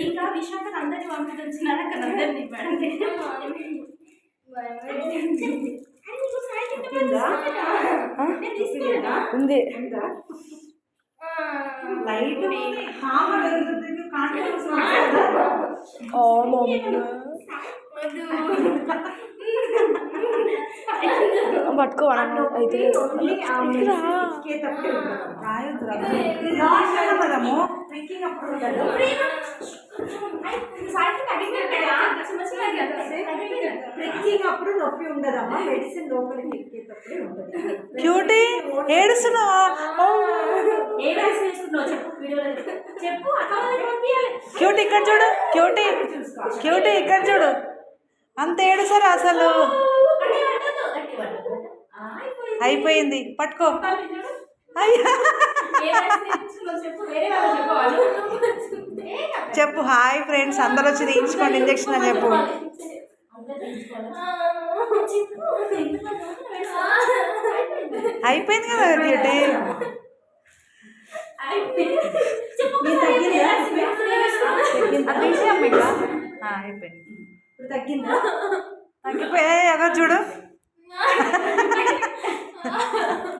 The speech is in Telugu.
ఇంకా అందరిని అక్కడ అందరినీ ఉందా? ఉంది? ఉందా? లైట్ ఉంది. హామ వెలుగుతుంది. కాంట్రాక్ట్ మాట్లాడదా? ఓ మమ్మీ. పట్టుకో అయితే. ఓన్లీ ట్రెక్కింగ్ అప్పుడు ఉండదు. ట్రెక్కింగ్ అప్పుడు నొప్పి ఉండదమ్మా మెడిసిన్ లోపలికి ఎక్కేటప్పుడే ఉంటుంది క్యూటీ ఏడుస్తున్నావా చెప్పు పంపించాలి క్యూటీ ఇక్కడ చూడు క్యూటీ క్యూటీ ఇక్కడ చూడు. అంత ఏడుసారు అసలు? అయిపోయింది. పట్టుకో. అయ్యా. చెప్పు హాయ్ ఫ్రెండ్స్ అందరు వచ్చి తీయించుకోండి ఇంజక్షన్ అని చెప్పు? అయిపోయింది. కదా క్యూటీ అయిపోయింది. చెప్పు మీరు కదా,